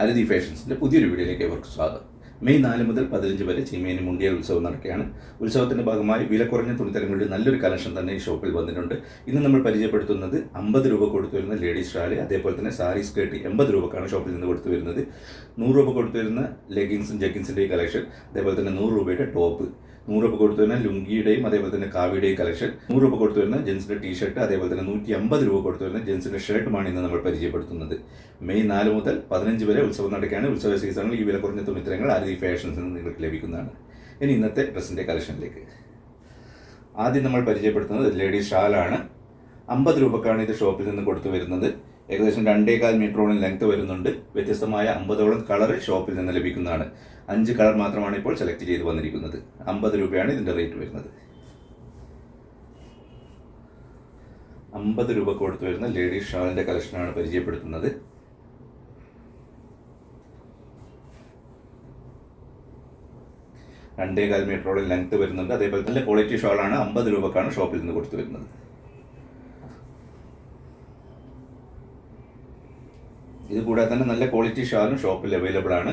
അരതി ഫാഷൻസിന്റെ പുതിയൊരു വീഡിയോയിലേക്ക് അവർക്ക് സ്വാഗതം. മെയ് നാല് മുതൽ പതിനഞ്ച് വരെ ചീമേനി മുണ്ടിയൽ ഉത്സവം നടക്കുകയാണ്. ഉത്സവത്തിന്റെ ഭാഗമായി വില കുറഞ്ഞ തുണിത്തരങ്ങളുടെ നല്ലൊരു കളക്ഷൻ തന്നെ ഈ ഷോപ്പിൽ വന്നിട്ടുണ്ട്. ഇന്ന് നമ്മൾ പരിചയപ്പെടുത്തുന്നത് അമ്പത് രൂപ കൊടുത്തു വരുന്ന ലേഡീസ് ഷാൽ അതേപോലെ തന്നെ സാരി സ്കേർട്ട് എൺപത് രൂപക്കാണ് ഷോപ്പിൽ നിന്ന് കൊടുത്തു വരുന്നത്. നൂറ് രൂപ കൊടുത്തു വരുന്ന ലെഗിങ്സും ജഗിങ്സിന്റെ കളക്ഷൻ അതേപോലെ തന്നെ നൂറ് രൂപയുടെ ടോപ്പ്. നൂറ് രൂപ കൊടുത്തു വരുന്ന ലുങ്കിയുടെയും അതേപോലെ തന്നെ കാവിയുടെയും കളക്ഷൻ. നൂറ് രൂപ കൊടുത്തു വരുന്ന ജെൻസിന്റെ ടീഷർട്ട് അതേപോലെ തന്നെ നൂറ്റി അമ്പത് രൂപ കൊടുത്തു വരുന്ന ജെൻസിന്റെ ഷർട്ടുമാണ് ഇന്ന് നമ്മൾ പരിചയപ്പെടുത്തുന്നത്. മെയ് നാല് മുതൽ പതിനഞ്ച് വരെ ഉത്സവം നടക്കുകയാണ്. ഉത്സവ സീസണിൽ ഈ വില കുറഞ്ഞ തുണിത്തരങ്ങൾ ആരതി ഫാഷൻസ് നിന്ന് നിങ്ങൾക്ക് ലഭിക്കുന്നതാണ്. ഇനി ഇന്നത്തെ ഡ്രസ്സിന്റെ കളക്ഷനിലേക്ക്. ആദ്യം നമ്മൾ പരിചയപ്പെടുത്തുന്നത് ലേഡീസ് ഷാലാണ് അമ്പത് രൂപക്കാണ് ഇത് ഷോപ്പിൽ നിന്ന് കൊടുത്തു വരുന്നത്. ഏകദേശം രണ്ടേകാൽ മീറ്ററോളം ലെങ്ത് വരുന്നുണ്ട്. വ്യത്യസ്തമായ അമ്പതോളം കളർ ഷോപ്പിൽ നിന്ന് ലഭിക്കുന്നതാണ്. അഞ്ച് കളർ മാത്രമാണ് ഇപ്പോൾ സെലക്ട് ചെയ്ത് വന്നിരിക്കുന്നത്. അമ്പത് രൂപയാണ് ഇതിന്റെ റേറ്റ് വരുന്നത്. അമ്പത് രൂപ കൊടുത്തു വരുന്ന ലേഡീസ് ഷാളിന്റെ കളക്ഷനാണ് പരിചയപ്പെടുത്തുന്നത്. രണ്ടേകാൽ മീറ്ററോളം ലെങ്ത് വരുന്നുണ്ട്. അതേപോലെ നല്ല ക്വാളിറ്റി ഷോളാണ് അമ്പത് രൂപക്കാണ് ഷോപ്പിൽ നിന്ന് കൊടുത്തു വരുന്നത്. ഇത് കൂടാതെ തന്നെ നല്ല ക്വാളിറ്റി ഷാളും ഷോപ്പിൽ അവൈലബിൾ ആണ്.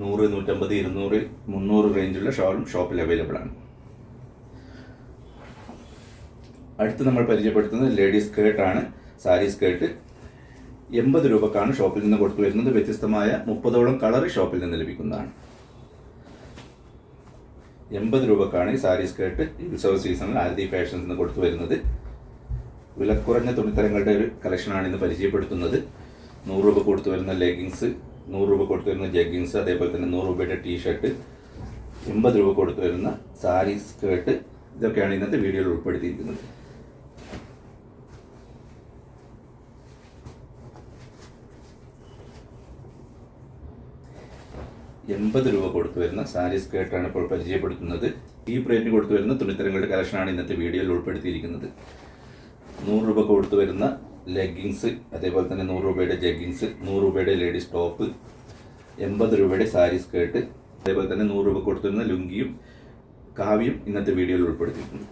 നൂറ് നൂറ്റമ്പത് ഇരുന്നൂറ് മുന്നൂറ് റേഞ്ചുള്ള ഷാളും ഷോപ്പിൽ അവൈലബിൾ ആണ്. അടുത്ത് നമ്മൾ പരിചയപ്പെടുത്തുന്നത് ലേഡീസ് ആണ്. സാരി സ്കേർട്ട് എൺപത് രൂപക്കാണ് ഷോപ്പിൽ നിന്ന് കൊടുത്തു വരുന്നത്. വ്യത്യസ്തമായ മുപ്പതോളം കളർ ഷോപ്പിൽ നിന്ന് ലഭിക്കുന്നതാണ്. എൺപത് രൂപക്കാണ് ഈ സാരി സ്കേർട്ട് ഉത്സവ സീസണിൽ ആരതി ഫാഷൻസ് നിന്ന് കൊടുത്തു വരുന്നത്. വിലക്കുറഞ്ഞ തുണിത്തരങ്ങളുടെ ഒരു കളക്ഷനാണ് ഇന്ന് പരിചയപ്പെടുത്തുന്നത്. നൂറ് രൂപ കൊടുത്തു വരുന്ന ലെഗിങ്സ് നൂറ് രൂപ കൊടുത്തു വരുന്ന ജഗ്ഗിങ്സ് അതേപോലെ തന്നെ നൂറ് രൂപയുടെ ടീഷർട്ട് എൺപത് രൂപ കൊടുത്തു വരുന്ന സാരി സ്കേർട്ട് ഇതൊക്കെയാണ് ഇന്നത്തെ വീഡിയോയിൽ ഉൾപ്പെടുത്തിയിരിക്കുന്നത്. എൺപത് രൂപ കൊടുത്തു വരുന്ന സാരി സ്കേർട്ടാണ് ഇപ്പോൾ പരിചയപ്പെടുത്തുന്നത്. ഈ റേറ്റിന് കൊടുത്തു വരുന്ന തുണിത്തരങ്ങളുടെ കളക്ഷനാണ് ഇന്നത്തെ വീഡിയോയിൽ ഉൾപ്പെടുത്തിയിരിക്കുന്നത്. നൂറ് രൂപ കൊടുത്തു വരുന്ന ലെഗിങ്സ് അതേപോലെ തന്നെ നൂറ് രൂപയുടെ ജഗ്ഗിങ്സ് നൂറ് രൂപയുടെ ലേഡീസ് ടോപ്പ് എൺപത് രൂപയുടെ സാരി സ്കേർട്ട് അതേപോലെ തന്നെ നൂറ് രൂപ കൊടുത്തു വരുന്ന ലുങ്കിയും കാവ്യം ഇന്നത്തെ വീഡിയോയിൽ ഉൾപ്പെടുത്തിയിട്ടുണ്ട്.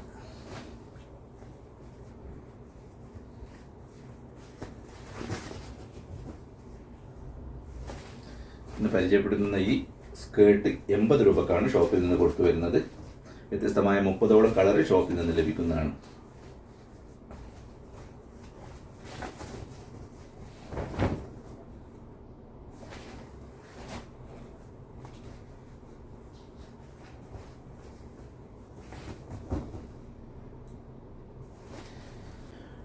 ഇന്ന് പരിചയപ്പെടുത്തുന്ന ഈ സ്കേർട്ട് എൺപത് രൂപക്കാണ് ഷോപ്പിൽ നിന്ന് കൊടുത്തു വരുന്നത്. വ്യത്യസ്തമായ മുപ്പതോളം കളർ ഷോപ്പിൽ നിന്ന് ലഭിക്കുന്നതാണ്.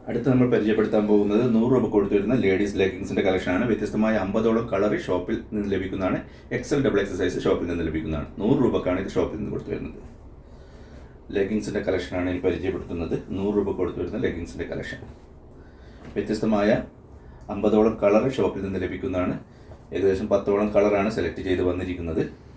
അടുത്ത് നമ്മൾ പരിചയപ്പെടുത്താൻ പോകുന്നത് നൂറ് രൂപ കൊടുത്തു വരുന്ന ലേഡീസ് ലെഗിങ്സിന്റെ കളക്ഷനാണ്. വ്യത്യസ്തമായ അമ്പതോളം കളർ ഷോപ്പിൽ നിന്ന് ലഭിക്കുന്നതാണ്. എക്സൽ ഡബിൾ എക്സസൈസ് ഷോപ്പിൽ നിന്ന് ലഭിക്കുന്നതാണ്. നൂറ് രൂപക്കാണ് ഇത് ഷോപ്പിൽ നിന്ന് കൊടുത്തു വരുന്നത്. ലെഗിങ്സിന്റെ കളക്ഷനാണ് ഇനി പരിചയപ്പെടുത്തുന്നത്. നൂറ് രൂപ കൊടുത്തു വരുന്ന ലെഗിങ്സിന്റെ കളക്ഷൻ. വ്യത്യസ്തമായ അമ്പതോളം കളർ ഷോപ്പിൽ നിന്ന് ലഭിക്കുന്നതാണ്. ഏകദേശം പത്തോളം കളറാണ് സെലക്ട് ചെയ്ത് വന്നിരിക്കുന്നത്.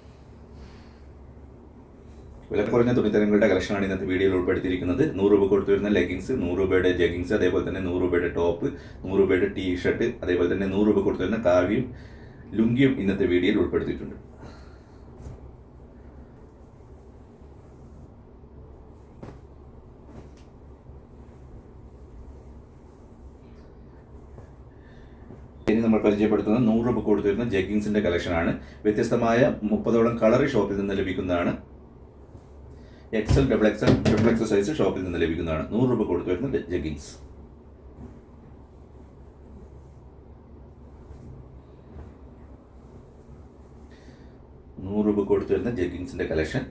വില കുറഞ്ഞ തുണിത്തരങ്ങളുടെ കളക്ഷനാണ് ഇന്നത്തെ വീഡിയോയിൽ ഉൾപ്പെടുത്തിയിരിക്കുന്നത്. നൂറ് രൂപ കൊടുത്തു വരുന്ന ലെഗിങ്സ് നൂറ് രൂപയുടെ ജഗിങ്സ് അതേപോലെ തന്നെ നൂറ് രൂപയുടെ ടോപ്പ് നൂറ് രൂപയുടെ ടീ ഷർട്ട് അതേപോലെ തന്നെ നൂറ് രൂപ കൊടുത്തു വരുന്ന കാവ്യം ലുങ്കിയും ഇന്നത്തെ വീഡിയോയിൽ ഉൾപ്പെടുത്തിയിട്ടുണ്ട്. ഇനി നമ്മൾ പരിചയപ്പെടുത്തുന്ന നൂറ് രൂപ കൊടുത്തു വരുന്ന ജഗ്ഗിങ്സിന്റെ കളക്ഷനാണ് വ്യത്യസ്തമായ മുപ്പതോളം കളറി ഷോപ്പിൽ നിന്ന് ലഭിക്കുന്നതാണ്. XL double XL triple XL size ഷോപ്പിൽ നിന്ന് ലഭിക്കുന്നതാണ്. നൂറ് രൂപ കൊടുത്തു വരുന്ന ജഗ്ഗിങ്സ് നൂറ് രൂപ കൊടുത്തു വരുന്ന ജഗ്ഗിങ്സിന്റെ collection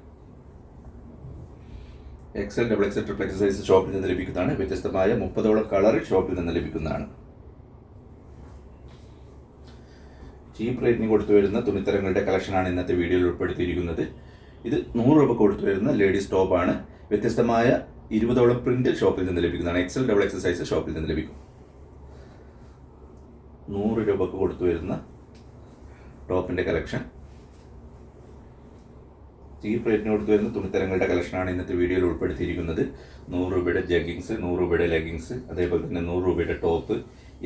XL double XL triple XL size ഷോപ്പിൽ നിന്ന് ലഭിക്കുന്നതാണ്. വ്യത്യസ്തമായ മുപ്പതോളം കളർ ഷോപ്പിൽ നിന്ന് ലഭിക്കുന്നതാണ്. ചീപ്പ് റേറ്റിന് കൊടുത്തു വരുന്ന തുണിത്തരങ്ങളുടെ കളക്ഷനാണ് ഇന്നത്തെ വീഡിയോയിൽ ഉൾപ്പെടുത്തിയിരിക്കുന്നത്. ഇത് നൂറ് രൂപ കൊടുത്തു വരുന്ന ലേഡീസ് ടോപ്പാണ് വ്യത്യസ്തമായ ഇരുപതോളം പ്രിന്റ് ഷോപ്പിൽ നിന്ന് ലഭിക്കുന്നതാണ്. എക്സൽ ഡബിൾ എക്സൽ സൈസ് ഷോപ്പിൽ നിന്ന് ലഭിക്കും. നൂറ് രൂപക്ക് കൊടുത്തു വരുന്ന ടോപ്പിന്റെ കളക്ഷൻ ചീപ്പ് റേറ്റിന് കൊടുത്തു വരുന്ന തുണിത്തരങ്ങളുടെ കളക്ഷനാണ് ഇന്നത്തെ വീഡിയോയിൽ ഉൾപ്പെടുത്തിയിരിക്കുന്നത്. നൂറ് രൂപയുടെ ജഗ്ഗിങ്സ് നൂറ് രൂപയുടെ ലെഗിങ്സ് അതേപോലെ തന്നെ നൂറ് രൂപയുടെ ടോപ്പ്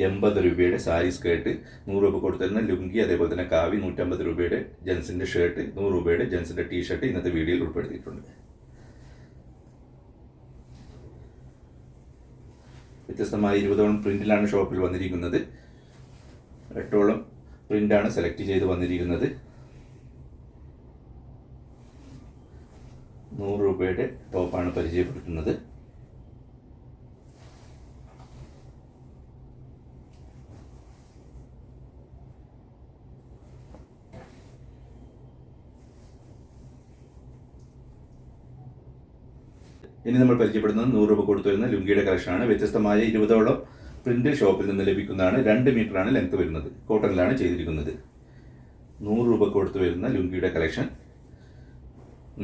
എൺപത് രൂപയുടെ സാരി സ്കേർട്ട് നൂറ് രൂപ കൊടുത്തിരുന്ന ലുങ്കി അതേപോലെ തന്നെ കാവി നൂറ്റമ്പത് രൂപയുടെ ജെൻസിന്റെ ഷർട്ട് നൂറ് രൂപയുടെ ജെൻസിന്റെ ടീ ഷർട്ട് ഇന്നത്തെ വീഡിയോയിൽ ഉൾപ്പെടുത്തിയിട്ടുണ്ട്. വ്യത്യസ്തമായ ഇരുപതോളം പ്രിന്റിലാണ് ഷോപ്പിൽ വന്നിരിക്കുന്നത്. എട്ടോളം പ്രിന്റാണ് സെലക്ട് ചെയ്ത് വന്നിരിക്കുന്നത്. നൂറ് രൂപയുടെ ടോപ്പാണ് പരിചയപ്പെടുത്തുന്നത്. ഇനി നമ്മൾ പരിചയപ്പെടുന്നത് നൂറ് രൂപ കൊടുത്തു വരുന്ന ലുങ്കിയുടെ കളക്ഷനാണ് വ്യത്യസ്തമായ ഇരുപതോളം പ്രിന്റ് ഷോപ്പിൽ നിന്ന് ലഭിക്കുന്നതാണ്. രണ്ട് മീറ്ററാണ് ലെങ്ത് വരുന്നത്. കോട്ടണിലാണ് ചെയ്തിരിക്കുന്നത്. നൂറ് രൂപ കൊടുത്തു വരുന്ന ലുങ്കിയുടെ കളക്ഷൻ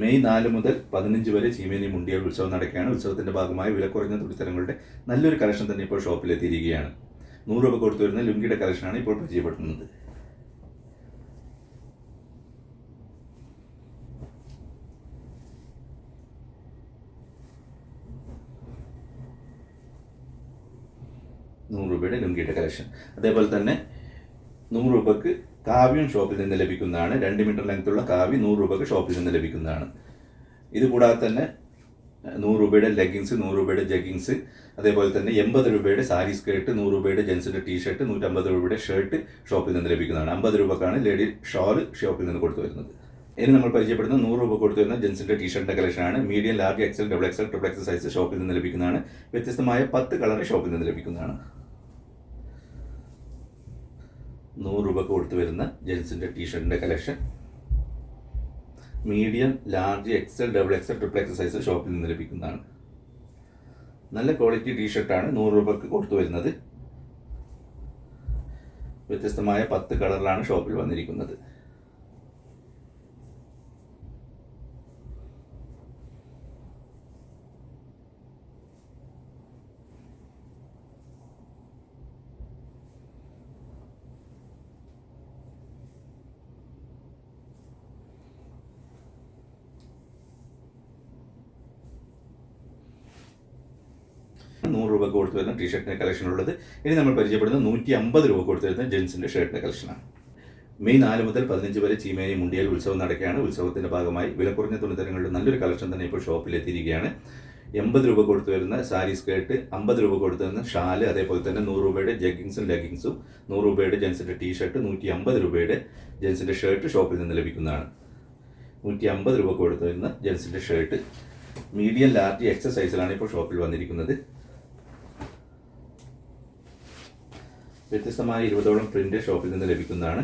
മെയ് നാല് മുതൽ പതിനഞ്ച് വരെ ചീമേനി മുണ്ടിയൽ ഉത്സവം നടക്കുകയാണ്. ഉത്സവത്തിന്റെ ഭാഗമായി വില കുറഞ്ഞ തുണിത്തരങ്ങളുടെ നല്ലൊരു കളക്ഷൻ തന്നെ ഇപ്പോൾ ഷോപ്പിൽ എത്തിയിരിക്കുകയാണ്. നൂറ് രൂപ കൊടുത്തു വരുന്ന ലുങ്കിയുടെ കളക്ഷനാണ് ഇപ്പോൾ പരിചയപ്പെടുത്തുന്നത് നൂറ് രൂപയുടെ ലുങ്കിയുടെ കളക്ഷൻ അതേപോലെ തന്നെ നൂറ് രൂപക്ക് കാവ്യം ഷോപ്പിൽ നിന്ന് ലഭിക്കുന്നതാണ്. രണ്ട് മീറ്റർ ലെങ്ത്തുള്ള കാവ്യം നൂറ് രൂപക്ക് ഷോപ്പിൽ നിന്ന് ലഭിക്കുന്നതാണ്. ഇത് കൂടാതെ തന്നെ നൂറ് രൂപയുടെ ലെഗിങ്സ് നൂറ് രൂപയുടെ ജഗിങ്സ് അതേപോലെ തന്നെ എൺപത് രൂപയുടെ സാരി സ്കേർട്ട് നൂറ് രൂപയുടെ ജെൻസിന്റെ ടീഷർട്ട് നൂറ്റമ്പത് രൂപയുടെ ഷർട്ട് ഷോപ്പിൽ നിന്ന് ലഭിക്കുന്നതാണ്. അമ്പത് രൂപക്കാണ് ലേഡി ഷോൾ ഷോപ്പിൽ നിന്ന് കൊടുത്തു വരുന്നത്. ഇനി നമ്മൾ പരിചയപ്പെടുന്ന നൂറ് രൂപ കൊടുത്തു വരുന്ന ജെൻസിന്റെ ടീഷർട്ടിന്റെ കളക്ഷനാണ് medium large XL double XL triple XL size ഷോപ്പിൽ നിന്ന് ലഭിക്കുന്നതാണ്. വ്യത്യസ്തമായ പത്ത് കളർ ഷോപ്പിൽ നിന്ന് ലഭിക്കുന്നതാണ്. നൂറ് രൂപ കൊടുത്തു വരുന്ന ജെൻസിന്റെ ടീഷർട്ടിന്റെ collection medium large XL double XL triple XL size ഷോപ്പിൽ നിന്ന് ലഭിക്കുന്നതാണ്. നല്ല ക്വാളിറ്റി ടീഷർട്ടാണ് നൂറ് രൂപക്ക് കൊടുത്തു വരുന്നത്. വ്യത്യസ്തമായ പത്ത് കളറിലാണ് ഷോപ്പിൽ വന്നിരിക്കുന്നത്. രൂപ കൊടുത്തു വരുന്ന ടീഷർട്ടിന്റെ കളക്ഷൻ ഉള്ളത്. ഇനി നമ്മൾ പരിചയപ്പെടുന്ന നൂറ്റി അമ്പത് രൂപ കൊടുത്തു വരുന്ന ജെൻസിന്റെ ഷർട്ടിന്റെ കളക്ഷനാണ് മെയ് നാല് മുതൽ പതിനഞ്ച് വരെ ചീമേനി മുണ്ടിയാൽ ഉത്സവം നടക്കുകയാണ്. ഉത്സവത്തിന്റെ ഭാഗമായി വിലക്കുറഞ്ഞ കുറഞ്ഞ തുണിത്തരങ്ങളുടെ നല്ലൊരു കളക്ഷൻ തന്നെ ഇപ്പോൾ ഷോപ്പിൽ എത്തിയിരിക്കുകയാണ്. എൺപത് രൂപ കൊടുത്തു വരുന്ന സാരി സ്കേർട്ട് അമ്പത് രൂപ കൊടുത്തു വരുന്ന ഷാൽ അതേപോലെ തന്നെ നൂറ് രൂപയുടെ ജഗ്ഗിങ്സും ലെഗിങ്സും നൂറ് രൂപയുടെ ജെൻസിന്റെ ടീഷർട്ട് നൂറ്റി അമ്പത് രൂപയുടെ ജെൻസിന്റെ ഷർട്ട് ഷോപ്പിൽ നിന്ന് ലഭിക്കുന്നതാണ്. നൂറ്റി അമ്പത് രൂപ കൊടുത്തു വരുന്ന ജെൻസിന്റെ ഷർട്ട് മീഡിയം ലാർജ് എക്സസൈസിലാണ് ഇപ്പോൾ ഷോപ്പിൽ വന്നിരിക്കുന്നത്. വ്യത്യസ്തമായ ഇരുപതോളം പ്രിന്റ് ഷോപ്പിൽ നിന്ന് ലഭിക്കുന്നതാണ്.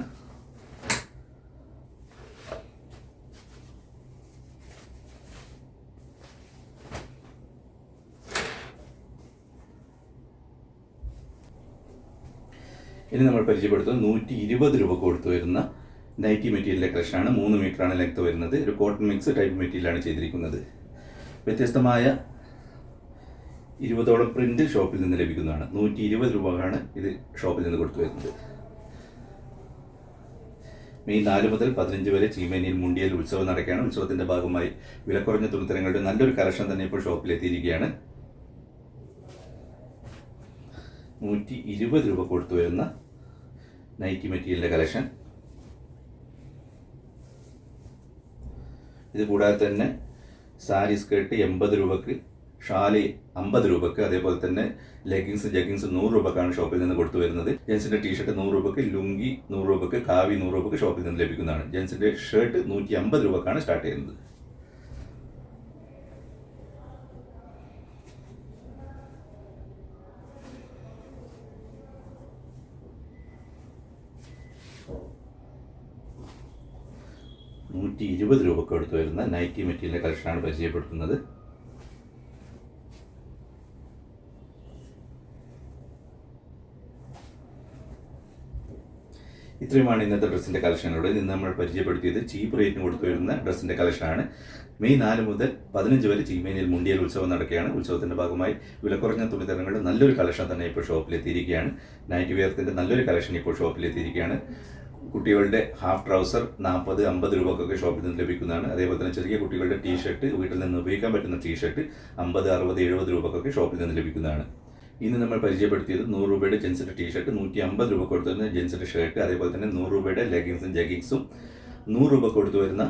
ഇനി നമ്മൾ പരിചയപ്പെടുത്തുന്നത് നൂറ്റി ഇരുപത് രൂപ കൊടുത്തു വരുന്ന നൈറ്റി മെറ്റീരിയലിലെ ക്രഷാണ്. മൂന്ന് മീറ്ററാണ് ലെങ്ത് വരുന്നത്. ഒരു കോട്ടൺ മിക്സ് ടൈപ്പ് മെറ്റീരിയലാണ് ചെയ്തിരിക്കുന്നത്. വ്യത്യസ്തമായ ഇരുപതോളം പ്രിന്റ് ഷോപ്പിൽ നിന്ന് ലഭിക്കുന്നതാണ്. നൂറ്റി ഇരുപത് രൂപയാണ് ഇത് ഷോപ്പിൽ നിന്ന് കൊടുത്തു വരുന്നത്. മെയ് നാല് മുതൽ പതിനഞ്ച് വരെ ചീമേനിയിൽ മുണ്ടിയൽ ഉത്സവം നടക്കുകയാണ്. ഉത്സവത്തിന്റെ ഭാഗമായി വിലക്കുറഞ്ഞ തുണിത്തരങ്ങളുടെ നല്ലൊരു കളക്ഷൻ തന്നെ ഇപ്പോൾ ഷോപ്പിൽ എത്തിയിരിക്കുകയാണ്. നൂറ്റി ഇരുപത് രൂപ കൊടുത്തു വരുന്ന നൈറ്റി മെറ്റീരിയലിന്റെ കളക്ഷൻ. ഇത് കൂടാതെ തന്നെ സാരി സ്കേർട്ട് എൺപത് രൂപക്ക് ഷാലി അമ്പത് രൂപക്ക് അതേപോലെ തന്നെ ലെഗിങ്സ് ജഗ്ഗിങ്സ് നൂറ് രൂപക്കാണ് ഷോപ്പിൽ നിന്ന് കൊടുത്തു വരുന്നത്. ജെൻസിന്റെ ടീഷർട്ട് നൂറ് രൂപക്ക് ലുങ്കി നൂറ് രൂപക്ക് കാവി നൂറ് രൂപക്ക് ഷോപ്പിൽ നിന്ന് ലഭിക്കുന്നതാണ്. ജെൻസിന്റെ ഷർട്ട് നൂറ്റി അമ്പത് രൂപക്കാണ് സ്റ്റാർട്ട് ചെയ്യുന്നത്. നൂറ്റി ഇരുപത് രൂപക്ക് എടുത്തു വരുന്ന നൈറ്റി മെറ്റീരിയലിന്റെ കളക്ഷനാണ് പരിചയപ്പെടുത്തുന്നത്. ഇത്രയുമാണ് ഇന്നത്തെ ഡ്രസ്സിന്റെ കളക്ഷനിലൂടെ ഇന്ന് നമ്മൾ പരിചയപ്പെടുത്തിയത് ചീപ്പ് റേറ്റിന് കൊടുത്തു വരുന്ന ഡ്രസ്സിന്റെ കളക്ഷനാണ്. മെയ് നാല് മുതൽ പതിനഞ്ച് വരെ ചീമേനിയിൽ മുണ്ടിയൽ ഉത്സവം നടക്കുകയാണ്. ഉത്സവത്തിന്റെ ഭാഗമായി വിലക്കുറഞ്ഞ തുണിത്തരങ്ങളുടെ നല്ലൊരു കളക്ഷൻ തന്നെ ഇപ്പോൾ ഷോപ്പിലെത്തിയിരിക്കുകയാണ് നൈറ്റ് വെയർത്തിന്റെ നല്ലൊരു കളക്ഷൻ ഇപ്പോൾ ഷോപ്പിലെത്തിയിരിക്കുകയാണ് കുട്ടികളുടെ ഹാഫ് ട്രൗസർ നാൽപ്പത് അമ്പത് രൂപക്കൊക്കെ ഷോപ്പിൽ നിന്ന് ലഭിക്കുന്നതാണ്. അതേപോലെ തന്നെ ചെറിയ കുട്ടികളുടെ ടീഷർട്ട് വീട്ടിൽ നിന്ന് ഉപയോഗിക്കാൻ പറ്റുന്ന ടീഷർട്ട് അമ്പത് അറുപത് എഴുപത് രൂപക്കൊക്കെ ഷോപ്പിൽ നിന്ന് ലഭിക്കുന്നതാണ്. ഇന്ന് നമ്മൾ പരിചയപ്പെടുത്തിയത് നൂറ് രൂപയുടെ ജെൻസിന്റെ ടീഷർട്ട് നൂറ്റി അമ്പത് രൂപ കൊടുത്തു വരുന്ന ജെൻസിന്റെ ഷർട്ട് അതേപോലെ തന്നെ നൂറ് രൂപയുടെ ലെഗിങ്സും ജഗിങ്സും നൂറ് രൂപ കൊടുത്തു വരുന്ന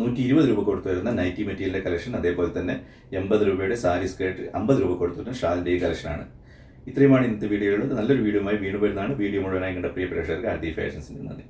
നൂറ്റി ഇരുപത് രൂപ കൊടുത്തു വരുന്ന നൈറ്റി മെറ്റീരിയലിന്റെ കളക്ഷൻ അതേപോലെ തന്നെ എൺപത് രൂപയുടെ സാരി സ്കേർട്ട് അമ്പത് രൂപ കൊടുത്തു വരുന്ന ഷാലിന്റെ കളക്ഷനാണ് ഇത്രയുമാണ് ഇന്നത്തെ വീഡിയോയുള്ളത് നല്ലൊരു വീഡിയോയുമായി വീണ്ടും വരുന്നതാണ്. വീഡിയോ മുഴുവനായി കണ്ട പ്രിയ പ്രേക്ഷകർക്ക് ആദ്യ ഫാഷൻസിന്റെ നന്ദി.